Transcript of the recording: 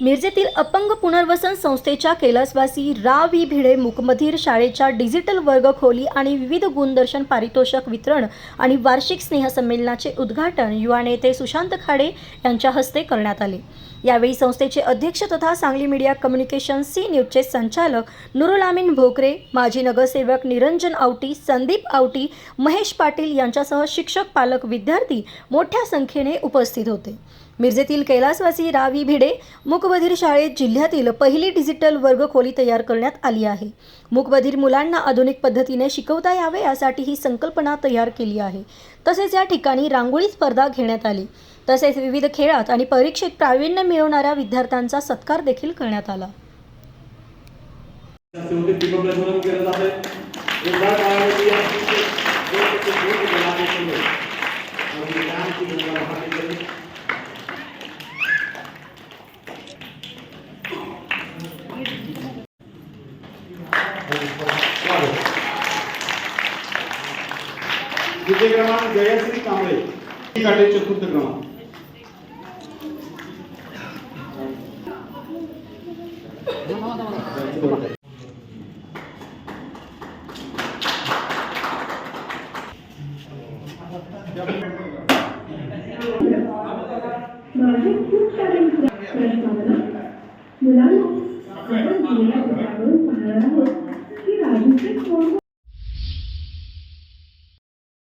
मिरजेतील अपंग पुनर्वसन संस्थेच्या कैलासवासी रा व्ही भिडे मुकमधीर शाळेच्या डिजिटल वर्ग खोली आणि विविध गुणदर्शन पारितोषक वितरण आणि वार्षिक स्नेहसंमेलनाचे उद्घाटन युवा नेते सुशांत खाडे यांच्या हस्ते करण्यात आले. यावेळी संस्थेचे अध्यक्ष तथा सांगली मीडिया कम्युनिकेशन सी न्यूजचे संचालक नुरुल आमीन भोकरे माजी नगरसेवक निरंजन आवटी संदीप आवटी महेश पाटील यांच्यासह शिक्षक पालक विद्यार्थी मोठ्या संख्येने उपस्थित होते. मिरजेतील कैलासवासी रावी भिडे मुकबधीर शाळेत जिल्ह्यातील पहिली डिजिटल वर्ग खोली तयार करण्यात आली आहे. मुकबधीर मुलांना आधुनिक पद्धतीने शिकवता यावे यासाठी ही संकल्पना तयार केली आहे. तसेच या ठिकाणी रांगोळी स्पर्धा घेण्यात आली. तसेच विविध खेळात आणि परीक्षेत प्रावीण्य मिळवणाऱ्या विद्यार्थ्यांचा सत्कार देखील करण्यात आला. शेवटी केलं जाते एकदा या विजय क्रमांक जयश्री कांबळे काटे चतुर्थ क्रमांक मुलांना आपण दिलेल्या पत्रावरून पाहणार आहोत